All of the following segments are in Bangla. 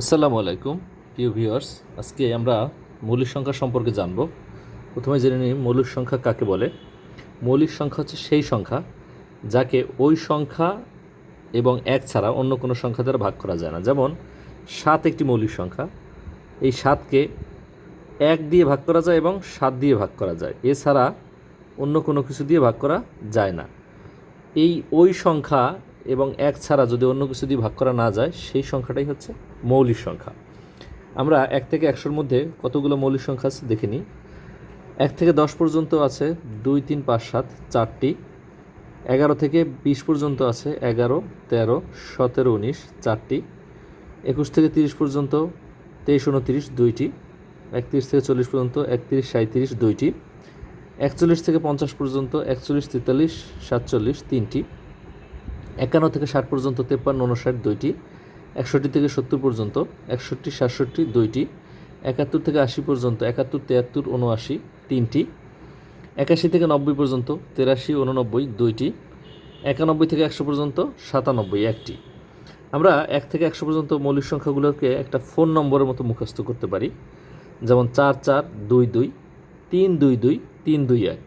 আসসালামু আলাইকুম, প্রিয় ভিউয়ার্স। আজকে আমরা মৌলিক সংখ্যা সম্পর্কে জানব। প্রথমে জেনে নিই মৌলিক সংখ্যা কাকে বলে। মৌলিক সংখ্যা হচ্ছে সেই সংখ্যা যাকে ওই সংখ্যা এবং এক ছাড়া অন্য কোনো সংখ্যা দ্বারা ভাগ করা যায় না। যেমন, সাত একটি মৌলিক সংখ্যা। এই সাতকে এক দিয়ে ভাগ করা যায় এবং সাত দিয়ে ভাগ করা যায়। এছাড়া অন্য কোনো কিছু দিয়ে ভাগ করা যায় না। এই ওই সংখ্যা এবং এক ছাড়া যদি অন্য কিছু দিয়ে ভাগ করা না যায়, সেই সংখ্যাটাই হচ্ছে মৌলিক সংখ্যা। আমরা এক থেকে একশোর মধ্যে কতগুলো মৌলিক সংখ্যা আছে দেখে নিই এক থেকে দশ পর্যন্ত আছে দুই, তিন, পাঁচ, সাত, চারটি। এগারো থেকে বিশ পর্যন্ত আছে এগারো, তেরো, সতেরো, উনিশ, চারটি। একুশ থেকে তিরিশ পর্যন্ত তেইশ, উনতিরিশ, দুইটি। একত্রিশ থেকে চল্লিশ পর্যন্ত একত্রিশ সাঁত্রিশ দুইটি। একচল্লিশ থেকে পঞ্চাশ পর্যন্ত একচল্লিশ, তেতাল্লিশ, সাতচল্লিশ, তিনটি। একান্ন থেকে ষাট পর্যন্ত তেপ্পান্ন উনষাট দুইটি। একষট্টি থেকে সত্তর পর্যন্ত, একষট্টি, সাতষট্টি দুইটি, একাত্তর থেকে আশি পর্যন্ত, একাত্তর, তিয়াত্তর উনআশি তিনটি, একাশি থেকে নব্বই পর্যন্ত, তেরাশি উননব্বই দুইটি, একানব্বই থেকে একশো পর্যন্ত, সাতানব্বই একটি। আমরা এক থেকে একশো পর্যন্ত মৌলিক সংখ্যাগুলোকে একটা ফোন নম্বরের মতো মুখস্থ করতে পারি, যেমন চার চার, দুই দুই, তিন, দুই দুই, তিন, দুই, এক।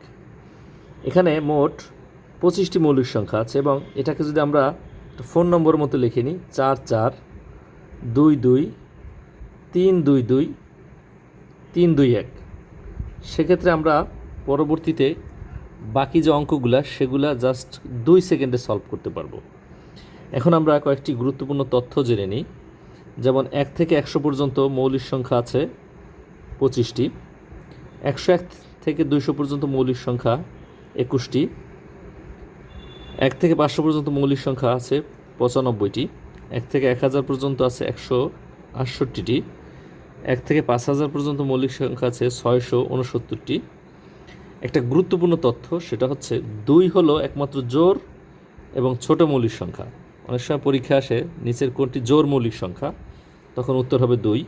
এখানে মোট পঁচিশটি মৌলিক সংখ্যা আছে এবং এটাকে যদি আমরা একটা ফোন নম্বরের মতো লিখে নিই, চার চার দুই দুই তিন দুই দুই তিন দুই এক। সেক্ষেত্রে আমরা পরবর্তীতে বাকি যে অঙ্কগুলা, সেগুলা জাস্ট দুই সেকেন্ডে সলভ করতে পারব। এখন আমরা কয়েকটি গুরুত্বপূর্ণ তথ্য জেনে নিই। যেমন এক থেকে একশো পর্যন্ত মৌলিক সংখ্যা আছে পঁচিশটি। একশো এক থেকে দুইশো পর্যন্ত মৌলিক সংখ্যা একুশটি। এক থেকে পাঁচশো পর্যন্ত মৌলিক সংখ্যা আছে পঁচানব্বইটি, এক থেকে এক হাজার পর্যন্ত আছে একশো আটষট্টিটি, এক থেকে পাঁচ হাজার পর্যন্ত মৌলিক সংখ্যা আছে ছয়শো উনসত্তরটি। একটা গুরুত্বপূর্ণ তথ্য, সেটা হচ্ছে দুই হলো একমাত্র জোর এবং ছোট মৌলিক সংখ্যা। অনেক সময় পরীক্ষা আসে নিচের কোনটি জোর মৌলিক সংখ্যা, তখন উত্তর হবে দুই।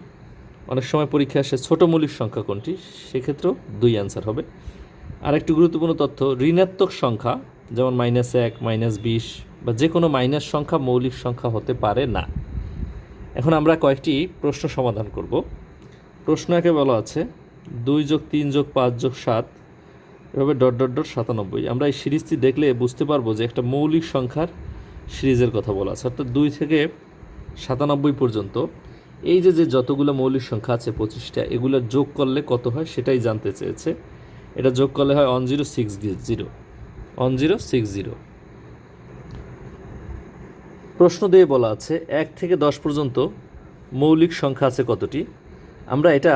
অনেক সময় পরীক্ষা আসে ছোট মৌলিক সংখ্যা কোনটি, সেক্ষেত্রেও দুই অ্যান্সার হবে। আর একটি গুরুত্বপূর্ণ তথ্য, ঋণাত্মক সংখ্যা যেমন মাইনাস এক মাইনাস বিশ, বা যে কোনো মাইনাস সংখ্যা মৌলিক সংখ্যা হতে পারে না। এখন আমরা কয়েকটি প্রশ্ন সমাধান করব। প্রশ্ন একে বলা আছে, দুই যোগ তিন যোগ পাঁচ যোগ সাত, এভাবে ডট ডট ডট সাতানব্বই। আমরা এই সিরিজটি দেখলে বুঝতে পারব যে একটা মৌলিক সংখ্যার সিরিজের কথা বলা আছে। অর্থাৎ দুই থেকে সাতানব্বই পর্যন্ত, এই যে যে যতগুলো মৌলিক সংখ্যা আছে পঁচিশটা এগুলো যোগ করলে কত হয় সেটাই জানতে চেয়েছে। এটা যোগ করলে হয় one zero six zero one zero six zero. প্রশ্ন দিয়ে বলা আছে, এক থেকে দশ পর্যন্ত মৌলিক সংখ্যা আছে কতটি? আমরা এটা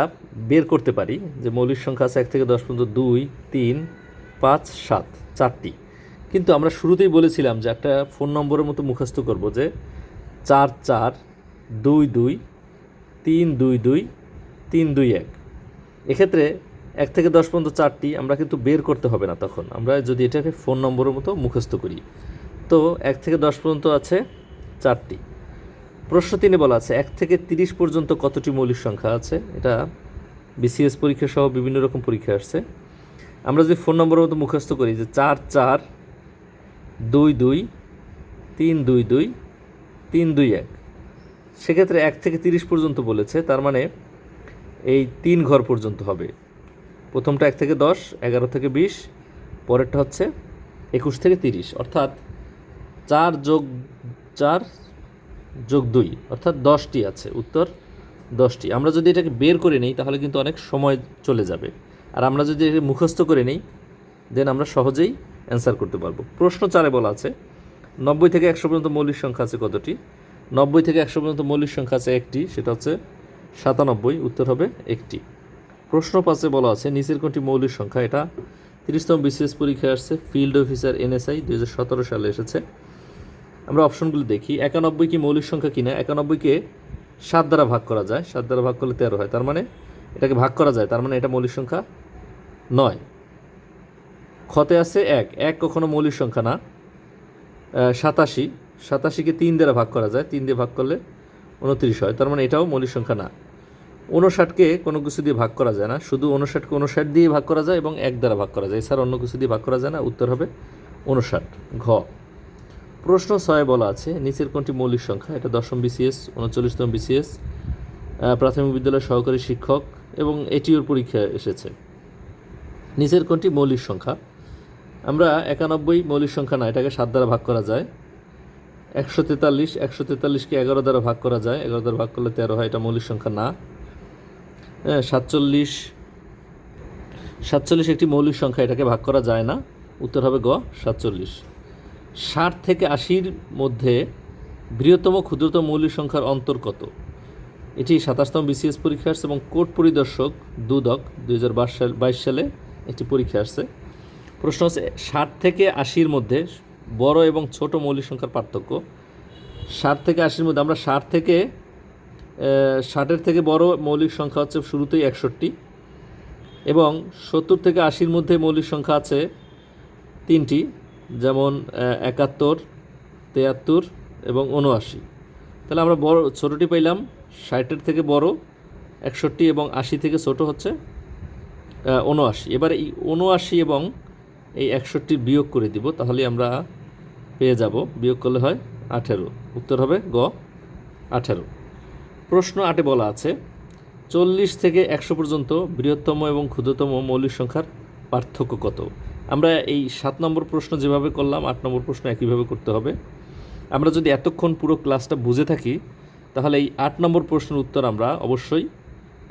বের করতে পারি যে মৌলিক সংখ্যা আছে এক থেকে দশ পর্যন্ত দুই, তিন, পাঁচ, সাত, চারটি। কিন্তু আমরা শুরুতেই বলেছিলাম যে একটা ফোন নম্বরের মতো মুখস্থ করব যে চার চার, দুই দুই, তিন, দুই দুই, তিন, দুই, এক। এক্ষেত্রে এক থেকে দশ পর্যন্ত চারটি আমরা কিন্তু বের করতে হবে না তখন। আমরা যদি এটাকে ফোন নম্বরের মতো মুখস্থ করি। তো এক থেকে দশ পর্যন্ত আছে চারটি। প্রশ্ন তিনে বলা আছে, এক থেকে তিরিশ পর্যন্ত কতটি মৌলিক সংখ্যা আছে? এটা বিসিএস পরীক্ষা সহ বিভিন্ন রকম পরীক্ষা আসছে। আমরা যদি ফোন নম্বরের মতো মুখস্থ করি যে চার চার, দুই দুই, তিন, দুই দুই, তিন, দুই, এক। সেক্ষেত্রে এক থেকে তিরিশ পর্যন্ত বলেছে, তার মানে এই তিন ঘর পর্যন্ত হবে। প্রথমটা এক থেকে দশ, এগারো থেকে বিশ, পরেরটা হচ্ছে একুশ থেকে তিরিশ, অর্থাৎ চার যোগ চার যোগ দুই, অর্থাৎ দশটি আছে, উত্তর দশটি। আমরা যদি এটাকে বের করে নিই, তাহলে কিন্তু অনেক সময় চলে যাবে। আর আমরা যদি এটাকে মুখস্থ করে নিই, দেন আমরা সহজেই অ্যান্সার করতে পারব। প্রশ্ন চারে বলা আছে, নব্বই থেকে একশো পর্যন্ত মৌলিক সংখ্যা আছে কতটি? নব্বই থেকে একশো পর্যন্ত মৌলিক সংখ্যা আছে একটি, সেটা হচ্ছে সাতানব্বই, উত্তর হবে একটি। প্রশ্ন পাশে বলা আছে, নিচের কোনটি মৌলিক সংখ্যা? এটা তিরিশতম বিসিএস পরীক্ষায় আসছে, ফিল্ড অফিসার এনএসআই দু হাজার সতেরো সালে এসেছে। আমরা অপশনগুলো দেখি, একানব্বই কি মৌলিক সংখ্যা কিনা একানব্বইকে সাত দ্বারা ভাগ করা যায়, সাত দ্বারা ভাগ করলে তেরো হয়। তার মানে এটাকে ভাগ করা যায়, তার মানে এটা মৌলিক সংখ্যা নয়। ক্ষতে আছে এক এক কখনো মৌলিক সংখ্যা না সাতাশি, সাতাশিকে তিন দ্বারা ভাগ করা যায়, তিন দিয়ে ভাগ করলে উনত্রিশ হয়, তার মানে এটাও মৌলিক সংখ্যা না। উনষাটকে কোনো কিছু দিয়ে ভাগ করা যায় না। শুধু উনষাটকে উনষাট দিয়ে ভাগ করা যায় এবং এক দ্বারা ভাগ করা যায়। এছাড়া অন্য কিছু দিয়ে ভাগ করা যায় না। উত্তর হবে উনষাট ঘ। প্রশ্ন ছয় বলা আছে, নিচের কোনটি মৌলিক সংখ্যা? এটা দশম বিসিএস উনচল্লিশতম বিসিএস প্রাথমিক বিদ্যালয়ের সহকারী শিক্ষক এবং এটিওর পরীক্ষা এসেছে। নিচের কোনটি মৌলিক সংখ্যা? আমরা একানব্বই মৌলিক সংখ্যা না, এটাকে সাত দ্বারা ভাগ করা যায়। একশো তেতাল্লিশ, একশো তেতাল্লিশকে এগারো দ্বারা ভাগ করা যায়। এগারো দ্বারা ভাগ করলে তেরো হয়, এটা মৌলিক সংখ্যা না। সাতচল্লিশ। সাতচল্লিশ একটি মৌলিক সংখ্যা, এটাকে ভাগ করা যায় না। উত্তর হবে গ, সাতচল্লিশ। ষাট থেকে আশির মধ্যে বৃহত্তম ক্ষুদ্রতম মৌলিক সংখ্যার অন্তর কত? এটি সাতাশতম বিসিএস পরীক্ষা আসছে এবং কোর্ট পরিদর্শক দুদক দুই হাজার সাল বাইশ সালে একটি পরীক্ষা আসছে। প্রশ্ন হচ্ছে, ষাট থেকে আশির মধ্যে বড় এবং ছোট মৌলিক সংখ্যার পার্থক্য। ষাট থেকে আশির মধ্যে আমরা ষাট থেকে ষাটের থেকে বড় মৌলিক সংখ্যা হচ্ছে শুরুতেই একষট্টি এবং সত্তর থেকে আশির মধ্যে মৌলিক সংখ্যা আছে তিনটি, যেমন একাত্তর, তেয়াত্তর এবং উনআশি তাহলে আমরা বড়, ছোটোটি পাইলাম, ষাটের থেকে বড়, একষট্টি এবং আশি থেকে ছোট হচ্ছে উনআশি এবার এই উনআশি এবং এই একষট্টির বিয়োগ করে দিব, তাহলে আমরা পেয়ে যাব, বিয়োগ করলে হয় আঠেরো। উত্তর হবে গ, আঠেরো। প্রশ্ন আটে বলা আছে, চল্লিশ থেকে একশো পর্যন্ত বৃহত্তম এবং ক্ষুদ্রতম মৌলিক সংখ্যার পার্থক্য কত? আমরা এই সাত নম্বর প্রশ্ন যেভাবে করলাম, আট নম্বর প্রশ্ন একইভাবে করতে হবে। আমরা যদি এতক্ষণ পুরো ক্লাসটা বুঝে থাকি, তাহলে এই আট নম্বর প্রশ্নের উত্তর আমরা অবশ্যই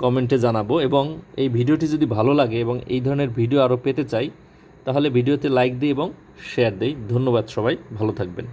কমেন্টে জানাব এবং এই ভিডিওটি যদি ভালো লাগে এবং এই ধরনের ভিডিও আরও পেতে চাই, তাহলে ভিডিওতে লাইক দিই এবং শেয়ার দিই। ধন্যবাদ সবাই, ভালো থাকবেন।